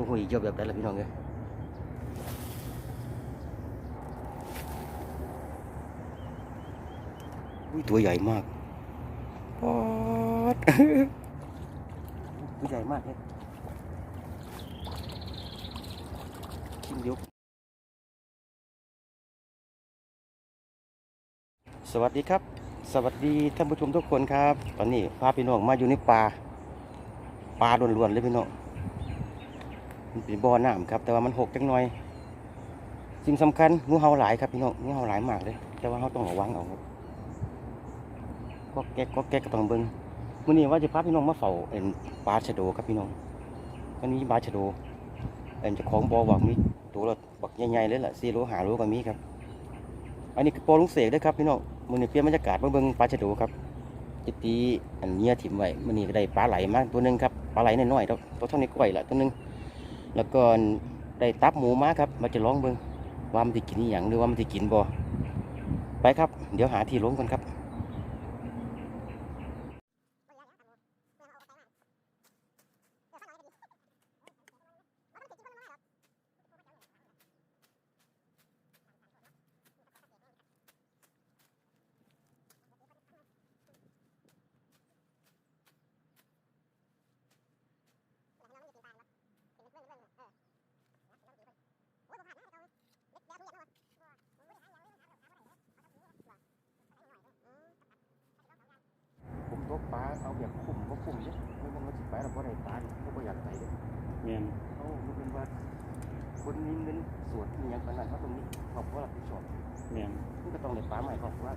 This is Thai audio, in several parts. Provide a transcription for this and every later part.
พวกหูเยอะแบบได้ละพี่น้องเลยอุ้ยตัวใหญ่มากปอดตัวใหญ่มากเลยชิ้นเดียวสวัสดีครับ สวัสดีท่านผู้ชมทุกคนครับ ตอนนี้พาพี่น้องมาอยู่ในป่าป่าล้วนๆเลยพี่น้อง มันเป็นบ่อน้ำครับ แต่ว่ามันหกจังหน่อย สิ่งสำคัญงูเห่าหลายครับพี่น้องงูเห่าหลายมากเลย แต่ว่าเราต้องระวังเอาครับก็แก๊กก็แก๊กก็ต้องเบิ้งวันนี้ว่าจะพาพี่น้องมาเฝ้าเอ็นปลาชะโดครับพี่น้องวันนี้ปลาชะโดเอ็นจะของบ่อบอกมีตัวละบักใหญ่ๆเลยล่ะสี่โลหาโลก็มีครับ อันนี้คือปอลุงเสกด้วยครับพี่น้องมือนี้เปลี่ยนบรรยากาศมาเบิ่งปลาชะโดครับจิตีอันเนี้ยถิ่มไว้มือนี้ก็ได้ปลาไหลมากตัวหนึงครับปลาไหลน้อยๆตัวตัวเท่านี้ก้อยละตัวหนึง แล้วก็ได้ตับหมูมาครับมาจะลองเบิ้งว่ามันจะกินอย่างหรือว่ามันจะกินบ่ไปครับ เดี๋ยวหาที่ลงกันครับ ผมตก ปลาเอาแบบคุ้มก็คุ้มเนี่ยไม่มันมาสิไปแล้วก็ได้ปลาดิเขาก็อยากไปเลยแม่นเขามันเป็นว่าคนมีเงินส่วนอหย่างขนาดเขาตรงนี้ครอบครัวรับผิดชอบแม่นมันก็ต้องได้ปลาใหม่ครอบครัว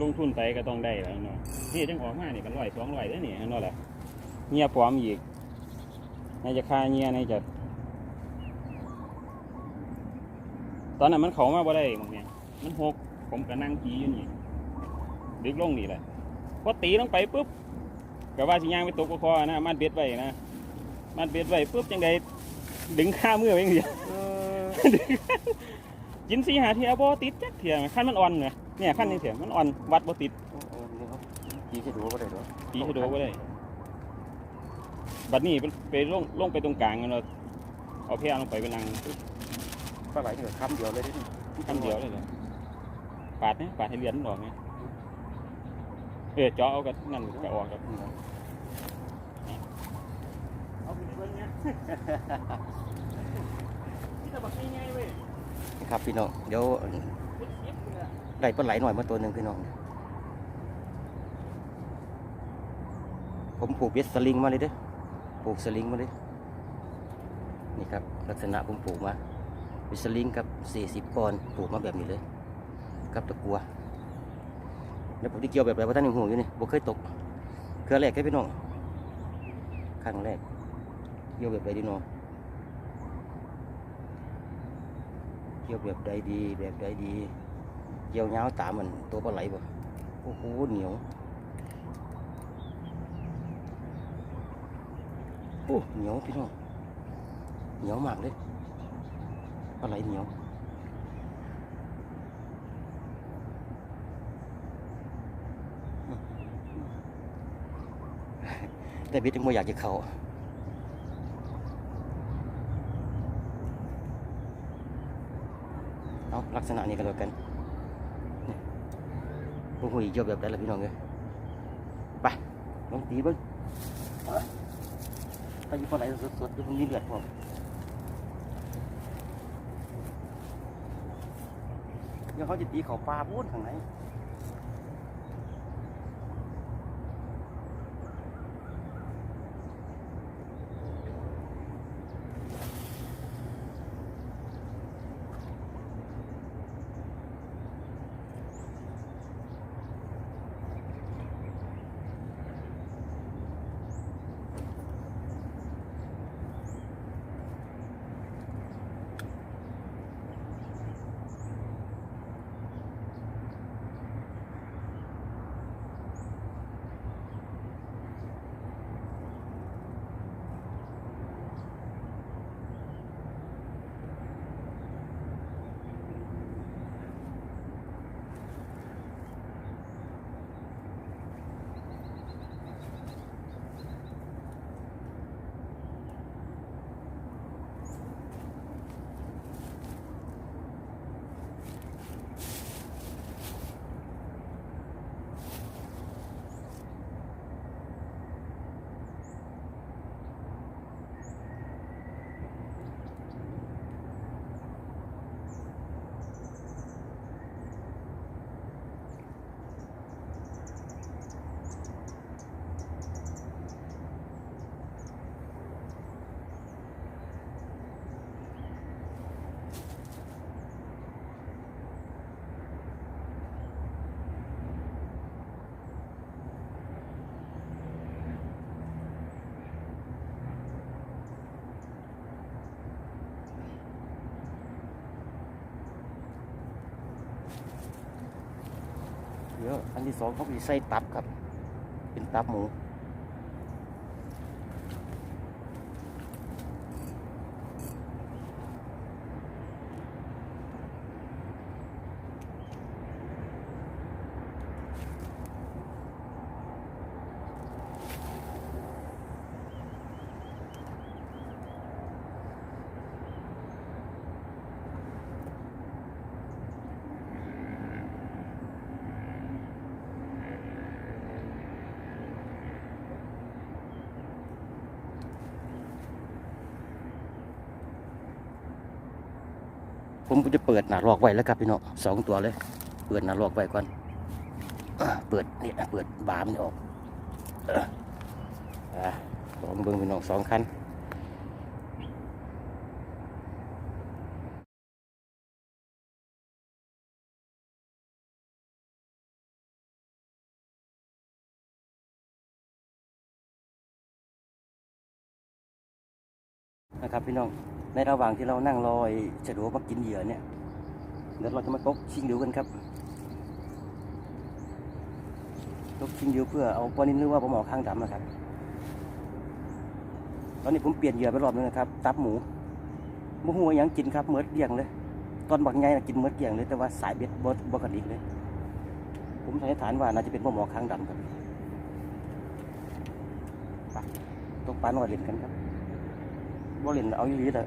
ลงทุนไปก็ต้องได้แล้วเนาะนี่จังออกมานี่ก็ร้อยสองร้อยแล้วนี่เนาะแหละเงียพร้อมอีกนายจะค่าเงียนายจะตอนนั้นมันเขามาบ่ได้หมองเนี่ยมันหกผมก็นั่งตีอยู่นี่ ดึกลงนี่แหละพอตีลงไปปุ๊บก็ว่าสิย่างไปตกกคอนะมัดเบ็ดไว้นะมัดเบ็ดไว้ปุ๊บจังใดดึงข้ามือไว้อย่างเดียวกินสีหาเทียบ่ติดจักเทียขั้นมันอ่อนเนี่ยเนี่ยขั้นนี้เทียมันอ่อนวัดบ่ติดเออนี่เขาตีจะดูก็ได้หรอตีให้ดูบ่ได้บัดนี้ไปไปลงลงไปตรงกลางกันเราเอาแพลงไปไปนั่งปลาไหลเนี่ยคำเดียวเลยดิคำเดียวเลยเหรอปาดเนี่ยปาดให้เลียนมันออกเนี่ย เออเจาะเอากันนั่นก็ออกครับเอาไปเบิ่งเนี่ยนี่ตะบักง่ายๆเว้ยครับพี่น้องเดี๋ยวพุดเย็บเลยอะได้ปลาไหลหน่อยมาตัวหนึ่งพี่น้อง ผมผูกเบ็ดสลิงมาเลยเด้อผูกสลิงมาเลยนี่ครับลักษณะผมผูกมาเบ็ดสลิงกับสี่สิบปอนผูกมาแบบนี้เลย กับตะกัว แล้วผมที่เกี่ยวแบบไรว่าท่านยังห่วงอยู่นี่บ่เคยตกเครือแรกแค่พี่น้องครั้งแรกเกี่ยวแบบใดดีน้องเกี่ยวแบบใดดีแบบใดดี เกี่ยวเงาตามมันตัวปลาไหลบ่โอ้โหเหนียวโอ้เหนียวพี่น้องเหนียวมากเลยปลาไหลเหนียว แต่บ็ดยังไม่อยากจะเขาเอาลักษณะนี้กันแล้วกันพวกหูเยอะแบบได้ละพี่น้องเลยไปลองตีบิ้งถ้าอยู่คนไหนสดๆอยู่ตรงนี้เดือดพร้อมเดี๋ยวเขาจะตีเขาปลาพูดข้างใน ดี๋ยวอันที่สองเขามีไส้ตับครับ เป็นตับหมู ผมจะเปิดหน้าลอกไว้แล้วครับพี่น้องสองตัวเลย เปิดหน้าลอกไว้ก่อนเปิดนี่นะเปิดบามันออกสองเบิ้งพี่น้องสองคันนะครับพี่น้อง ในระหว่างที่เรานั่งรอไอ้ฉลวมากินเหยื่อเนี่ย เดี๋ยวเราจะมาตกชิงเดียวกันครับตกชิงเดียวเพื่อเอาปลานินหรือว่าปลาหมอข้างดำนะครับ ตอนนี้ผมเปลี่ยนเหยื่อไปรอบนึงนะครับ ตับหมูมูหัวยังกินครับเมือดเกี่ยงเลย ตอนบักไงนะกินเมือดเกี่ยงเลย แต่ว่าสายเบ็ดบดบกระดิกเลย ผมสันนิษฐานว่าน่าจะเป็นปลาหมอข้างดำครับตกปลาหน่อยเล่นกันครับ บ่เล่นเอาอยู่ดีเลย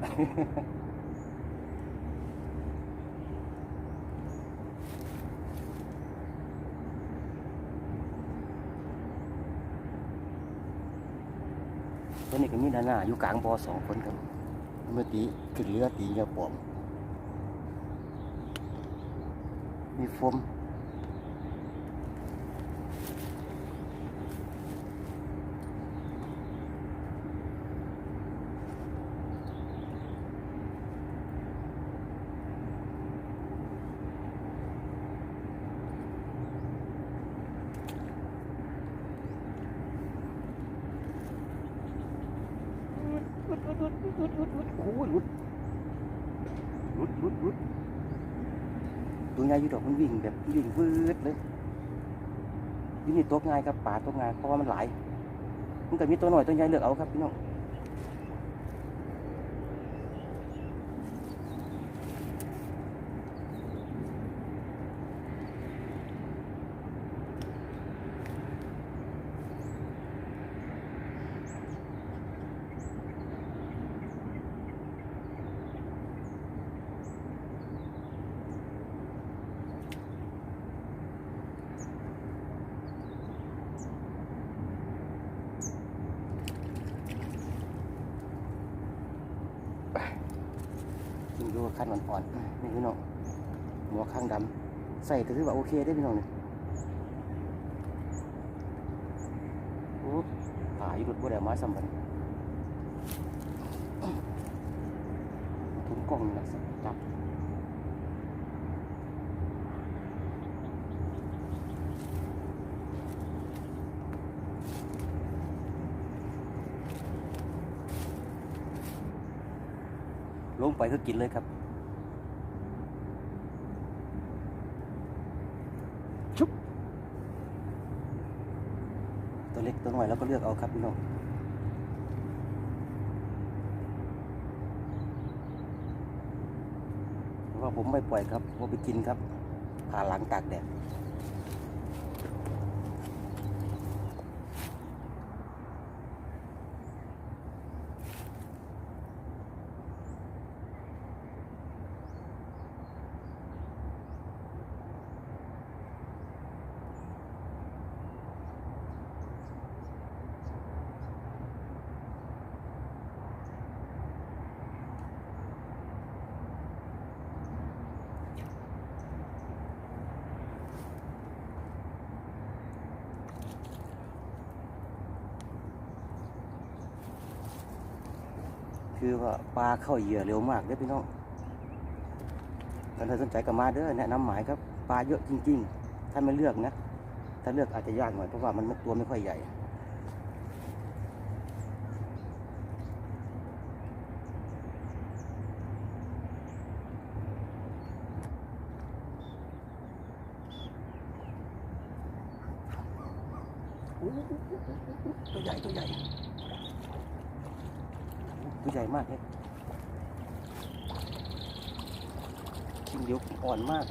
ตอนนี้ก็มีดาหน้าอยู่กลางบอสองคนครับเมื่อตีขึ้นเรือตีเงาปอมมีโฟมโอ้ยหลุดหลุดหลุดหลุดตัวใหญ่ อยู่ดอกมันวิ่งแบบวิ่งวืดเลยยี่นี่ตัวง่ายครับป่าตัวง่ายเพราะว่ามันหลายมันก็มีตัวหน่อยตัวใหญ่เลือกเอาครับพี่น้อง ดู ขั้นอ่อนๆนี่พี่น้องหัวข้างดำใส่ก็ถือว่าโอเคได้อพี่น้องเนี่ยโอ้ผาอยู่รถบัวแดงไม้สัมพันธ์ถุงกล้องนี่นะจับลงไปก็กินเลยครับ ชุบตัวเล็กตัวน้อย แล้วก็เลือกเอาครับพี่น้องว่าผมไม่ปล่อยครับว่าไปกินครับผ่าหลังตากแดด คือว่าปลาเข้าเหยื่อเร็วมากเด้อพี่น้องถ้าสนใจก็มาเด้อแนะนำหมายครับปลาเยอะจริง ๆ ถ้าไม่เลือกนะ ถ้าเลือกอาจจะยากหน่อยเพราะว่ามันตัวไม่ค่อยใหญ่ตัวใหญ่ตัวใหญ่ ตัวใหญ่มากเลยชิงเดียวอ่อนมาก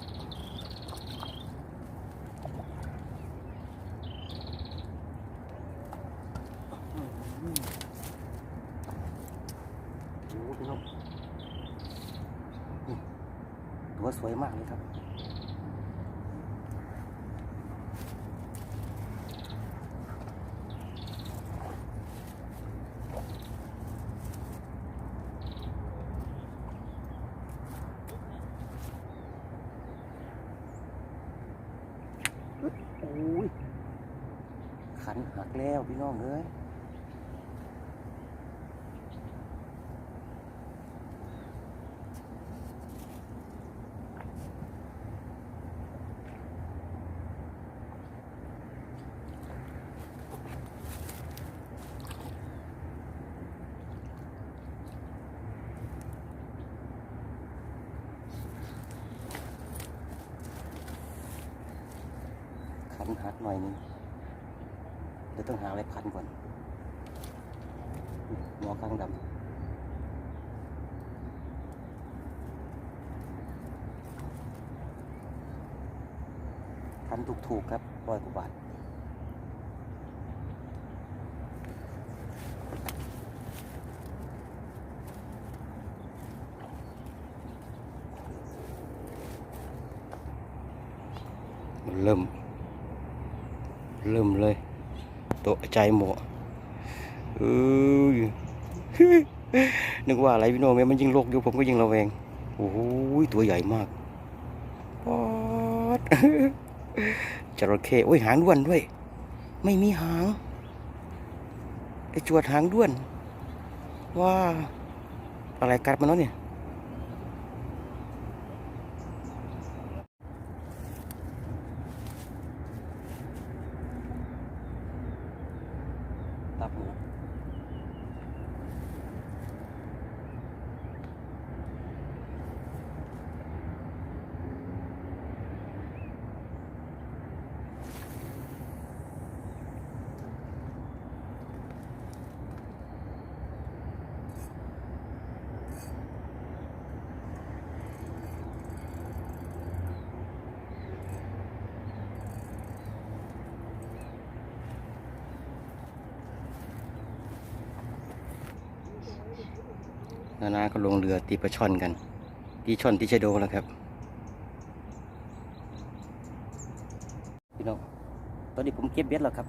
โอ้โหพี่น้องนี่ตัวสวยมากเลยครับ โอ้ย ขันหักแล้วพี่ น้องเอ้ยขันหักหน่อยนึง ต้องหาอะไรพันก่อนหมอข้างดำพันถูกๆครับร้อยกว่าบาท มันเริ่ม เริ่มเลย ใจหมดเอ้ยนึกว่าอะไรพี่น้องแม่มันยิงโลกอยู่ผมก็ยิงระแวง โอ้ยตัวใหญ่มากปอดจระเข้โอ้ยหางด้วนด้วย ไม่มีหางไอจวดหางด้วน ว่าอะไรกัดมันเนาะเนี่ย นานาก็ลงเรือตีปลาช่อนกัน ตีช่อนตีชะโดแล้วครับ พี่น้อง ตอนนี้ผมเก็บเบ็ดแล้วครับ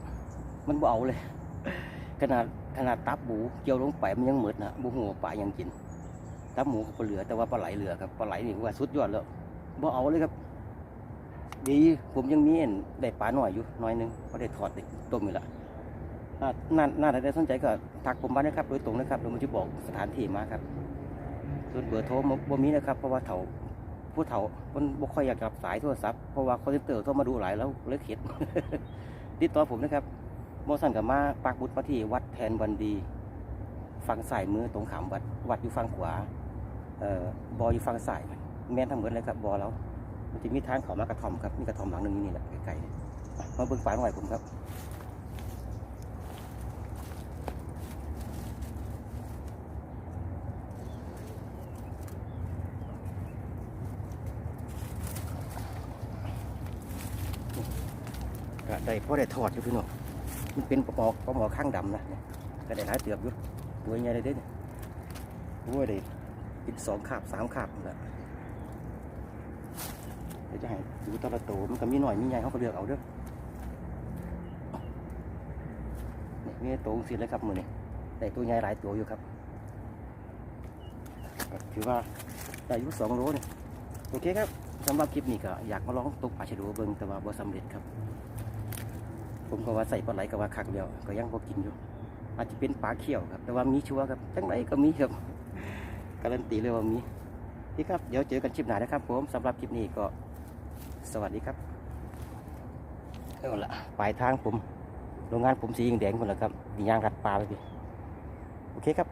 มันบ่เอาเลย ขนาดขนาดตับหมูเกี่ยวลงไปมันยังเหมือดนะบุหัวปลายังกิน ตับหมูก็เหลือแต่ว่าปลาไหลเหลือครับ ปลาไหลนี่ว่าสุดยอดแล้วบ่เอาเลยครับ ดีผมยังมีเอ็นได้ปลาหน่อยอยู่หน้อยหนึงก็ได้ถอดได้ต้มอยู่ละน่าน่าน่าจะสนใจก็ทักผมมานะครับโดยตรงนะครับเดี๋ยวผมจะบอกสถานที่มาครับ ส่วนเบอร์โทรบ่มีนะครับเพราะว่าเถาผู้เฒ่ามันบ่ค่อยอยากรับสายโทรศัพท์เพราะว่าคอลเซ็นเตอร์โทรมาดูหลายแล้วเลยเข็ดติดต่อผมนะครับโมสันกับมาปักบุตรมาที่วัดแทนวันดีฝั่งซ้ายมือตรงขามวัดวัดอยู่ฝั่งขวาเอ่อบออยู่ฝั่งซ้ายแม่นทั้งหมดเลยครับบอแล้วมันจะมีทางเขามากระท่อมครับมีกระท่อมหลังหนึงนี่แหละไกลๆเนี่ยมาเบิ่งฝาหน่อยผมครับ ได้พอได้ทอดอยู่พี่น้องมันเป็นปลาหมอปลาหมอข้างดำนะเนี่ยก็ได้หลายเตือบอยู่ตัวใหญ่เลยเด้เนี่ยโอ้ยได้อีกสองขาบสามขาบนั่นแหละเดี๋ยวจะให้ดูแตละโตมันก็มีหน่อยมีใหญ่เขาก็เลือกเอาเด้อนี่มีโตวสิเลยครับมือนี่ได้ตัวใหญ่หลายตัวอยู่ครับถือว่าได้อายุสองโลนี่โอเคครับสำหรับคลิปนี้ก็อยากมาลองตกปลาชะโดเบิ่งแต่ว่าบ่สำเร็จครับ ผมก็ว่าใส่ปลาไหลก็ว่าคักเดียวก็ยังพอกินอยู่ อาจจะเป็นปลาเขียวครับ แต่ว่ามีชัวร์ครับทั้งไหนก็มีครับการันตีเลยว่ามีพี่ครับเดี๋ยวเจอกันคลิปหน้านะครับ ผมสำหรับคลิปนี้ก็สวัสดีครับเอาละปลายทางผมโรงงานผมสีแดงหมดแล้วครับมียางรัดปลาไปพี่โอเคครับ